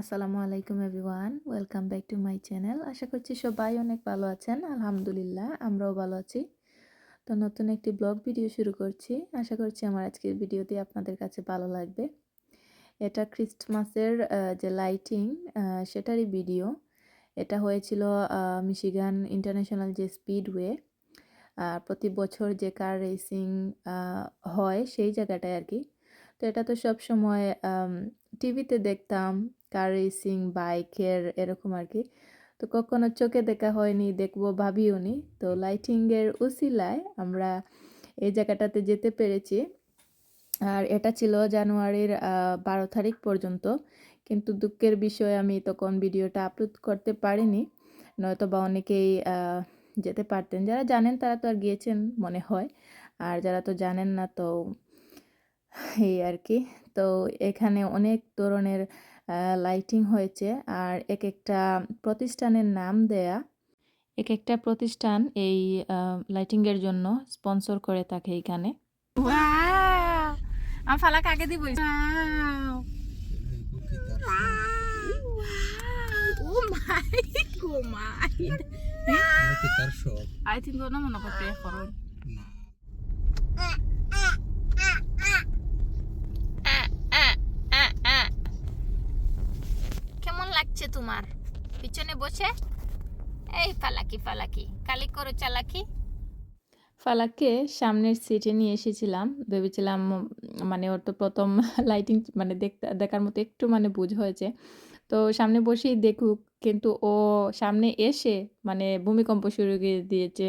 আসসালামু আলাইকুম everyone, welcome back to my channel. আশা করছি সবাই অনেক ভালো আছেন, আলহামদুলিল্লাহ, আমরাও ভালো আছি। তো নতুন একটি ব্লগ ভিডিও শুরু করছি। আশা করছি আমার আজকের ভিডিওটি আপনাদের কাছে ভালো লাগবে। এটা ক্রিস্টমাসের যে লাইটিং সেটারই ভিডিও। এটা হয়েছিল মিশিগান ইন্টারন্যাশনাল যে স্পিডওয়ে প্রতি বছর যে কার রেসিং হয় সেই জায়গাটায় আর কি। তো এটা তো সব সময় টিভিতে দেখতাম কার রেসিং বাইকের এরকম আর কি। তো কখনো চোখে দেখা হয়নি, দেখব, ভাবিও নি। তো লাইটিংয়ের উসিলায় আমরা এই জায়গাটাতে যেতে পেরেছি। আর এটা ছিল জানুয়ারির বারো তারিখ পর্যন্ত। কিন্তু দুঃখের বিষয়, আমি তখন ভিডিওটা আপলোড করতে পারিনি। নয়তো বা অনেকেই যেতে পারতেন। যারা জানেন, তারা তো আর গিয়েছেন, মনে হয়। আর যারা তো জানেন না, তো এই আর কি। তো এখানে অনেক ধরনের লাইটিং হয়েছে। আর এক একটা প্রতিষ্ঠানের নাম দেয়া। এক একটা প্রতিষ্ঠান এই লাইটিংয়ের জন্য স্পন্সর করে থাকে এখানে! আমি ফালাক আগে দিব think no মনে করতে লাগছে তোমার। পিছনে বসে। এই ফালাকি ফালাকি। কালি করো চালাকি। ফালাককে সামনের সিটে নিয়ে এসেছিলাম। ভেবেছিলাম মানে ওর তো প্রথম লাইটিং মানে দেখতে, দেখার মতো একটু মানে বুঝ হয়েছে। তো সামনে বসেই দেখুক, কিন্তু ও সামনে এসে মানে ভূমিকম্প শুরু করে দিয়েছে।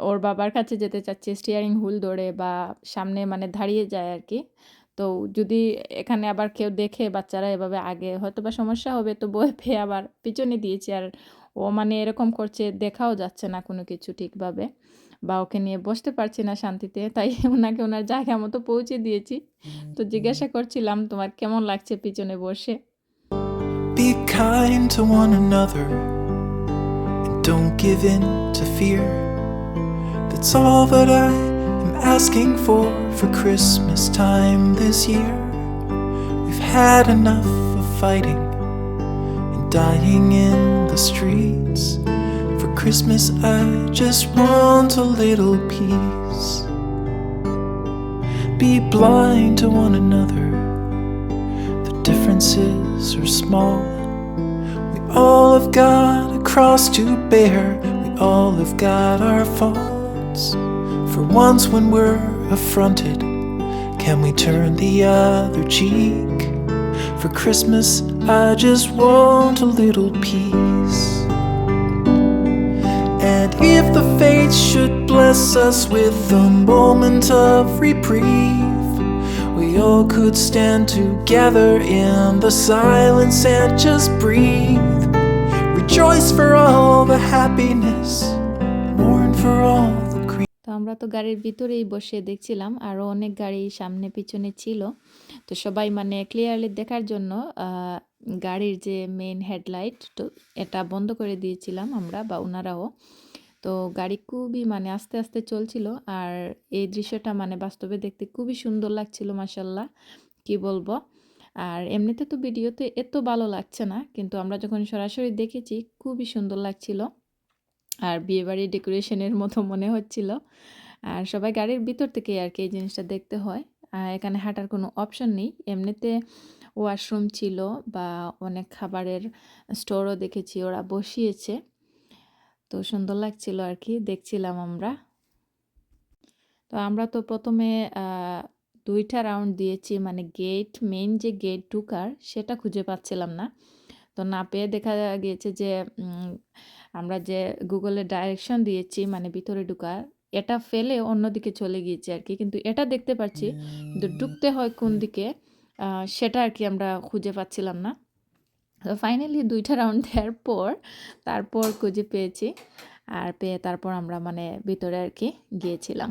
ওর বাবার কাছে যেতে চাচ্ছে স্টিয়ারিং হুল ধরে বা সামনে মানে দাঁড়িয়ে যায় আর কি। তো যদি এখানে আবার কেউ দেখে বাচ্চারা এভাবে আগে হয়তো বা সমস্যা হবে তো বয়ে পেয়ে আবার পিছনে দিয়েছি। আর ও মানে এরকম করছে দেখাও যাচ্ছে না কোনো কিছু ঠিকভাবে বা ওকে নিয়ে বসতে পারছি না শান্তিতে। তাই ওনাকে ওনার জায়গা মতো পৌঁছে দিয়েছি। তো জিজ্ঞাসা করছিলাম তোমার কেমন লাগছে পিছনে বসে? Be kind to one another and don't give in to fear. That's all that I am asking for. For Christmas time this year. We've had enough of fighting and dying in the streets. For Christmas, I just want a little peace. Be blind to one another. The differences are small. We all have got a cross to bear. We all have got our faults. For once, when we're affronted, can we turn the other cheek? For Christmas, I just want a little peace. And if the fates should bless us with a moment of reprieve, we all could stand together in the silence and just breathe. Rejoice for all the happiness, mourn for all আমরা তো গাড়ির ভিতরেই বসে দেখছিলাম আরও অনেক গাড়ি সামনে পিছনে ছিল। তো সবাই মানে ক্লিয়ারলি দেখার জন্য গাড়ির যে মেইন হেডলাইট তো এটা বন্ধ করে দিয়েছিলাম আমরা বা ওনারাও। তো গাড়ি খুবই মানে আস্তে আস্তে চলছিল আর এই দৃশ্যটা মানে বাস্তবে দেখতে খুবই সুন্দর লাগছিল মাসাল্লাহ কি বলব? আর এমনিতে তো ভিডিওতে এত ভালো লাগছে না, কিন্তু আমরা যখন সরাসরি দেখেছি, খুবই সুন্দর লাগছিল। আর বিয়েবাড়ির ডেকোরেশনের মতো মনে হচ্ছিল। আর সবাই গাড়ির ভিতর থেকে আর কি এই জিনিসটা দেখতে হয়। এখানে হাঁটার কোনো অপশন নেই। এমনিতে ওয়াশরুম ছিল বা অনেক খাবারের স্টোরও দেখেছি, ওরা বসিয়েছে। তো সুন্দর লাগছিল আর কি, দেখছিলাম আমরা। তো আমরা তো প্রথমে দুইটা রাউন্ড দিয়েছি মানে গেট মেইন যে গেট ঢুকার, সেটা খুঁজে পাচ্ছিলাম না। তো না পেয়ে দেখা গিয়েছে যে আমরা যে গুগলে ডাইরেকশন দিয়েছি মানে ভিতরে ঢুকার এটা ফেলে অন্যদিকে চলে গিয়েছি আর কি। কিন্তু এটা দেখতে পাচ্ছি কিন্তু ঢুকতে হয় কোন দিকে সেটা আর কি আমরা খুঁজে পাচ্ছিলাম না। তো ফাইনালি দুইটা রাউন্ড দেওয়ার পর তারপর খুঁজে পেয়েছি আর পেয়ে তারপর আমরা মানে ভিতরে আর কি গিয়েছিলাম।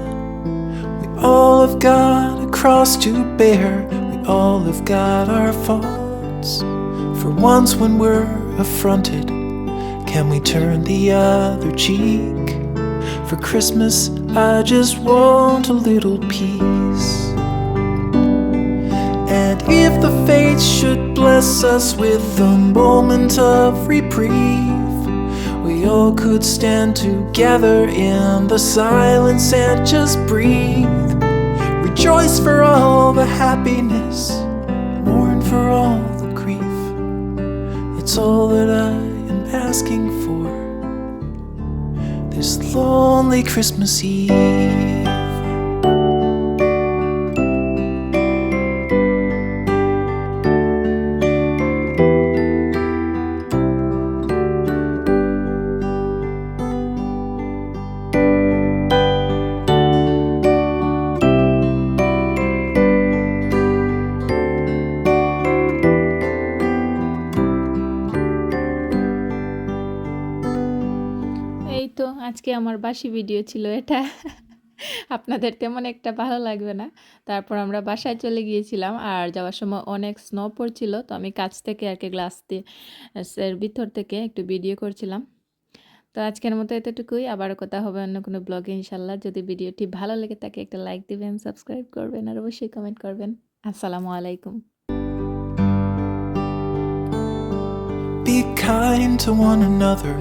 All have got a cross to bear, we all have got our faults. For once, when we're affronted, can we turn the other cheek? For Christmas, I just want a little peace. And if the fates should bless us with a moment of reprieve, we all could stand together in the silence and just breathe. Rejoice for all the happiness, mourn for all the grief. It's all that I am asking for this lonely Christmas Eve. আজকে আমার বাসি video ছিল এটা। আপনাদের তেমন একটা ভালো লাগবে না। তারপর আমরা বাসায় চলে গিয়েছিলাম আর যাওয়ার সময় অনেক স্নো পড়ছিল, তো আমি কাছ থেকে আর কি গ্লাস দিয়ে ভিতর থেকে একটু ভিডিও করছিলাম। তো আজকের মতো এতটুকুই আবার কথা হবে অন্য কোনো ব্লগে ইনশাল্লাহ। যদি ভিডিওটি ভালো লেগে থাকে, একটা লাইক দিবেন সাবস্ক্রাইব করবেন আর অবশ্যই কমেন্ট করবেন। আসসালামু আলাইকুম। Be kind to one another